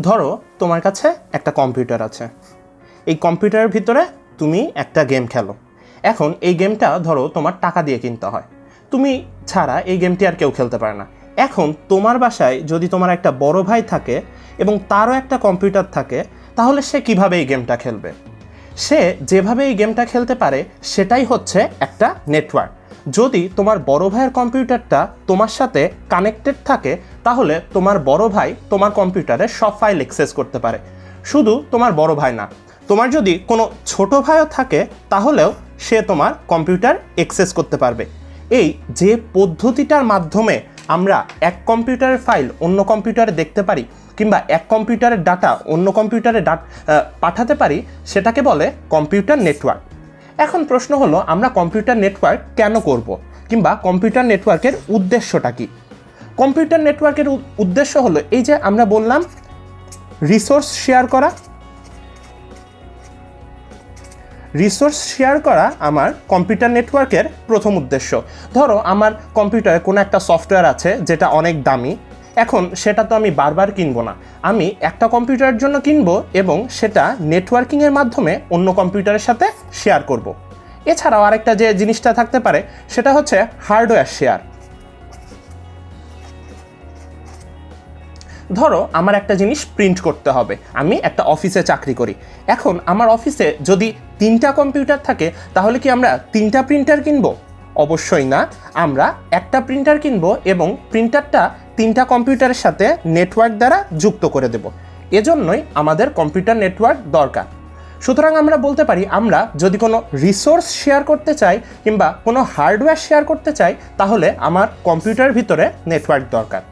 ধরো, তোমার কাছে একটা কম্পিউটার আছে। এই কম্পিউটারের ভিতরে তুমি একটা গেম খেলো। এখন এই গেমটা ধরো, তোমার টাকা দিয়ে কিনতে হয়। তুমি ছাড়া এই গেমটি আর কেউ খেলতে পারে না। এখন তোমার বাসায় যদি তোমার একটা বড় ভাই থাকে এবং তারও একটা কম্পিউটার থাকে, তাহলে সে কীভাবে এই গেমটা খেলবে? সে যেভাবে এই গেমটা খেলতে পারে, সেটাই হচ্ছে একটা নেটওয়ার্ক। যদি তোমার বড় ভাইয়ের কম্পিউটারটা তোমার সাথে কানেক্টেড থাকে, তাহলে তোমার বড় ভাই তোমার কম্পিউটারে সব ফাইল অ্যাক্সেস করতে পারে। শুধু তোমার বড় ভাই না, তোমার যদি কোনো ছোট ভাইও থাকে, তাহলেও সে তোমার কম্পিউটার অ্যাক্সেস করতে পারবে। এই যে পদ্ধতিটার মাধ্যমে আমরা এক কম্পিউটারের ফাইল অন্য কম্পিউটারে দেখতে পারি, কিংবা এক কম্পিউটারের ডাটা অন্য কম্পিউটারে ডাট পাঠাতে পারি, সেটাকে বলে কম্পিউটার নেটওয়ার্ক। এখন প্রশ্ন হলো, আমরা কম্পিউটার নেটওয়ার্ক কেন করব? কিংবা কম্পিউটার নেটওয়ার্কের উদ্দেশ্যটা কি? কম্পিউটার নেটওয়ার্কের উদ্দেশ্য হলো, এই যে আমরা বললাম রিসোর্স শেয়ার করা। রিসোর্স শেয়ার করা আমার কম্পিউটার নেটওয়ার্কের প্রথম উদ্দেশ্য। ধরো, আমার কম্পিউটারে কোনো একটা সফটওয়্যার আছে, যেটা অনেক দামি। এখন সেটা তো আমি বারবার কিনবো না। আমি একটা কম্পিউটারের জন্য কিনবো এবং সেটা নেটওয়ার্কিংয়ের মাধ্যমে অন্য কম্পিউটারের সাথে শেয়ার করব। এছাড়াও আরেকটা যে জিনিসটা থাকতে পারে, সেটা হচ্ছে হার্ডওয়্যার শেয়ার। ধরো, আমার একটা জিনিস প্রিন্ট করতে হবে। আমি একটা অফিসে চাকরি করি। এখন আমার অফিসে যদি তিনটা কম্পিউটার থাকে, তাহলে কি আমরা তিনটা প্রিন্টার কিনবো? অবশ্যই না। আমরা একটা প্রিন্টার কিনবো এবং প্রিন্টারটা তিনটা কম্পিউটারের সাথে নেটওয়ার্ক দ্বারা যুক্ত করে দেব। এজন্যই আমাদের কম্পিউটার নেটওয়ার্ক দরকার। সুতরাং আমরা বলতে পারি, আমরা যদি কোনো রিসোর্স শেয়ার করতে চাই কিংবা কোনো হার্ডওয়্যার শেয়ার করতে চাই, তাহলে আমার কম্পিউটার ভিতরে নেটওয়ার্ক দরকার।